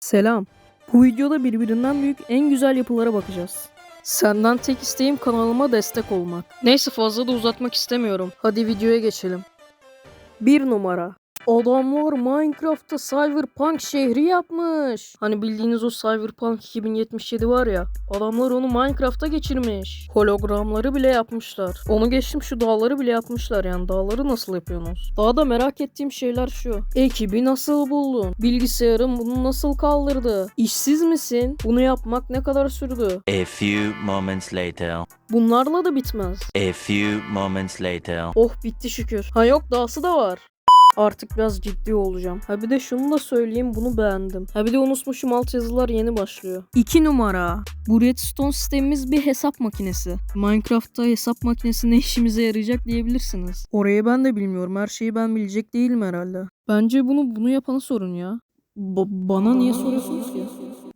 Selam. Bu videoda birbirinden büyük en güzel yapılara bakacağız. Senden tek isteğim kanalıma destek olmak. Neyse fazla da uzatmak istemiyorum. Hadi videoya geçelim. 1 numara Adamlar Minecraft'ta Cyberpunk şehri yapmış. Hani bildiğiniz o Cyberpunk 2077 var ya. Adamlar onu Minecraft'a geçirmiş. Hologramları bile yapmışlar. Onu geçtim şu dağları bile yapmışlar yani. Dağları nasıl yapıyorsunuz? Daha da merak ettiğim şeyler şu. Ekibi nasıl buldun? Bilgisayarın bunu nasıl kaldırdı? İşsiz misin? Bunu yapmak ne kadar sürdü? A few moments later. Bunlarla da bitmez. A few moments later. Oh bitti şükür. Ha yok dahası da var. Artık biraz ciddi olacağım. Ha bir de şunu da söyleyeyim bunu beğendim. Ha bir de unutmuşum alt yazılar yeni başlıyor. 2 numara. Bu Redstone sistemimiz bir hesap makinesi. Minecraft'ta hesap makinesi ne işimize yarayacak diyebilirsiniz. Orayı ben de bilmiyorum. Her şeyi ben bilecek değilim herhalde. Bence bunu bunu yapana sorun ya. Ba- bana niye soruyorsunuz ki?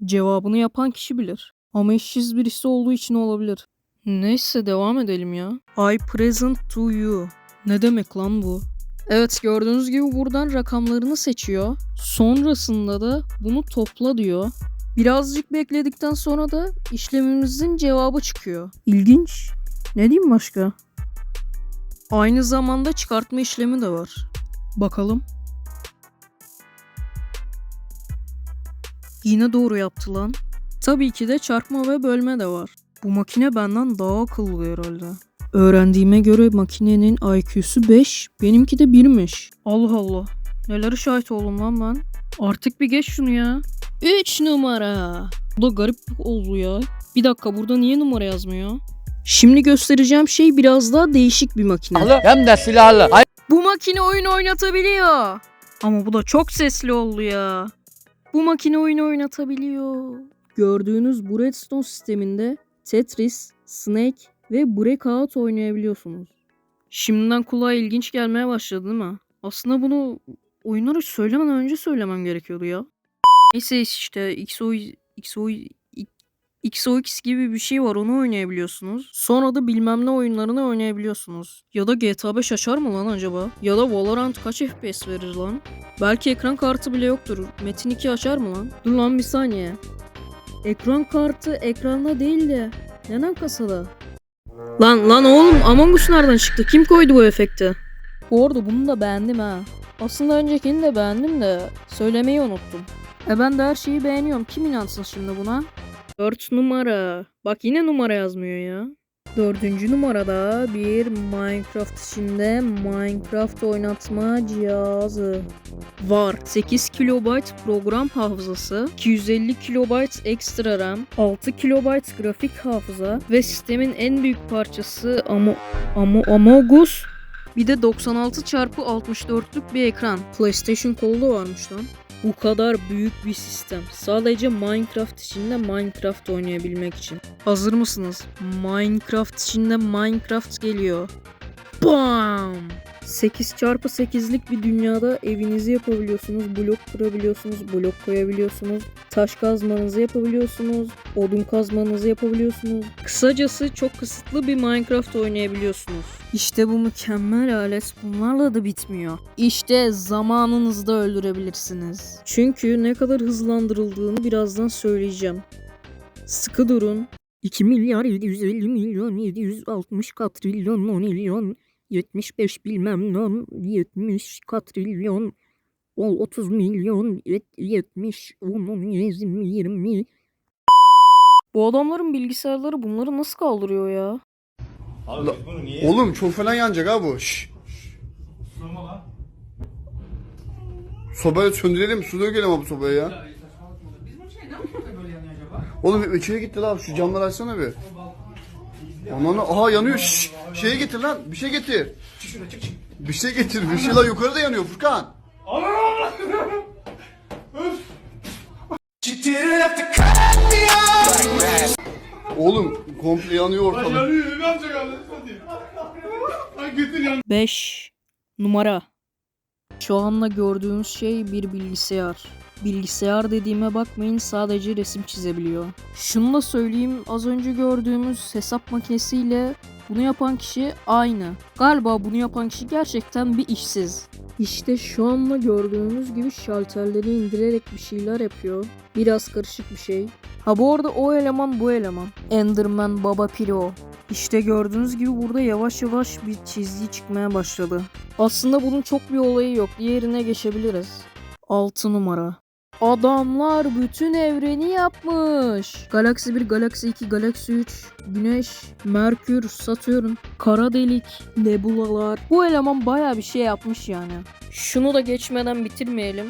Cevabını yapan kişi bilir. Ama işsiz birisi olduğu için olabilir. Neyse devam edelim ya. I present to you. Ne demek lan bu? Evet gördüğünüz gibi buradan rakamlarını seçiyor. Sonrasında da bunu topla diyor. Birazcık bekledikten sonra da işlemimizin cevabı çıkıyor. İlginç. Ne diyeyim başka? Aynı zamanda çıkartma işlemi de var. Bakalım. Yine doğru yaptı lan. Tabii ki de çarpma ve bölme de var. Bu makine benden daha akıllı herhalde. Öğrendiğime göre makinenin IQ'su 5, benimki de 1'miş. Allah Allah. Nelere şahit oldum lan ben. Artık bir geç şunu ya. 3 numara. Bu da garip oldu ya. Bir dakika burada niye numara yazmıyor? Şimdi göstereceğim şey biraz daha değişik bir makine. Hem de silahlı. Bu makine oyun oynatabiliyor. Ama bu da çok sesli oldu ya. Bu makine oyun oynatabiliyor. Gördüğünüz bu Redstone sisteminde Tetris, Snake ve Breakout oynayabiliyorsunuz. Şimdiden kulağa ilginç gelmeye başladı değil mi? Aslında bunu oyunları söylemeden önce söylemem gerekiyordu ya. Neyse işte XO, XO, XOX gibi bir şey var onu oynayabiliyorsunuz. Sonra da bilmem ne oyunlarını oynayabiliyorsunuz. Ya da GTA 5 açar mı lan acaba? Ya da Valorant kaç FPS verir lan? Belki ekran kartı bile yoktur. Metin 2 açar mı lan? Dur lan bir saniye. Ekran kartı ekranda değil de neden kasada? Lan lan oğlum Among Us nereden çıktı? Kim koydu bu efekti? Bu arada bunu da beğendim ha. Aslında öncekini de beğendim de söylemeyi unuttum. E ben de her şeyi beğeniyorum. Kim inansın şimdi buna? 4 numara. Bak yine numara yazmıyor ya. Dördüncü numarada bir Minecraft içinde Minecraft oynatma cihazı var. 8 KB program hafızası, 250 KB ekstra RAM, 6 KB grafik hafıza ve sistemin en büyük parçası Amo Amo Amogus bir de 96 çarpı 64'lük bir ekran. PlayStation kolu da varmış lan. Bu kadar büyük bir sistem. Sadece Minecraft içinde Minecraft oynayabilmek için. Hazır mısınız? Minecraft içinde Minecraft geliyor. Bam! 8 çarpı 8'lik bir dünyada evinizi yapabiliyorsunuz, blok kurabiliyorsunuz, blok koyabiliyorsunuz, taş kazmanızı yapabiliyorsunuz, odun kazmanızı yapabiliyorsunuz. Kısacası çok kısıtlı bir Minecraft oynayabiliyorsunuz. İşte bu mükemmel alet bunlarla da bitmiyor. İşte zamanınızı da öldürebilirsiniz. Çünkü ne kadar hızlandırıldığını birazdan söyleyeceğim. Sıkı durun. 2 milyar 750 milyon 760 katrilyon 10 milyon 75 bilmem ne 70 katrilyon o 30 milyon yet- 70 10 20 20 Bu adamların bilgisayarları bunları nasıl kaldırıyor ya? Abi biz bunu niye Oğlum çok falan yanacak ha bu. Şşş. Sorma lan. Sobayı söndürelim, su dökelim abi sobaya ya. Oğlum bir içeri gitti lan şu camları açsana bir. Aman aha yanıyor. Şşş. Şeye getir lan. Bir şey getir. Bir şey getir. Bir şey lan yukarıda yanıyor Furkan. Oğlum komple yanıyor ortalık. Yanıyor ne yapacak yan. 5 numara. Şu anda gördüğünüz şey bir bilgisayar. Bilgisayar dediğime bakmayın sadece resim çizebiliyor. Şunu da söyleyeyim az önce gördüğümüz hesap makinesiyle bunu yapan kişi aynı. Galiba bunu yapan kişi gerçekten bir işsiz. İşte şu anda gördüğünüz gibi şalterleri indirerek bir şeyler yapıyor. Biraz karışık bir şey. Ha bu arada o eleman bu eleman. Enderman Baba Pilo. İşte gördüğünüz gibi burada yavaş yavaş bir çizgi çıkmaya başladı. Aslında bunun çok bir olayı yok. Diğerine geçebiliriz. 6 numara. Adamlar bütün evreni yapmış. Galaksi 1, Galaksi 2, Galaksi 3, Güneş, Merkür, Satürn, kara delik, nebulalar. Bu eleman baya bir şey yapmış yani. Şunu da geçmeden bitirmeyelim.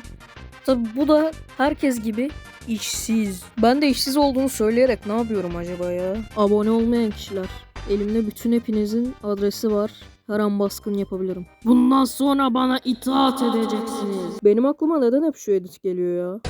Tabi bu da herkes gibi işsiz. Ben de işsiz olduğunu söyleyerek ne yapıyorum acaba ya? Abone olmayan kişiler. Elimde bütün hepinizin adresi var. Her an baskın yapabilirim. Bundan sonra bana itaat edeceksiniz. Benim aklıma neden hep şu edit geliyor ya?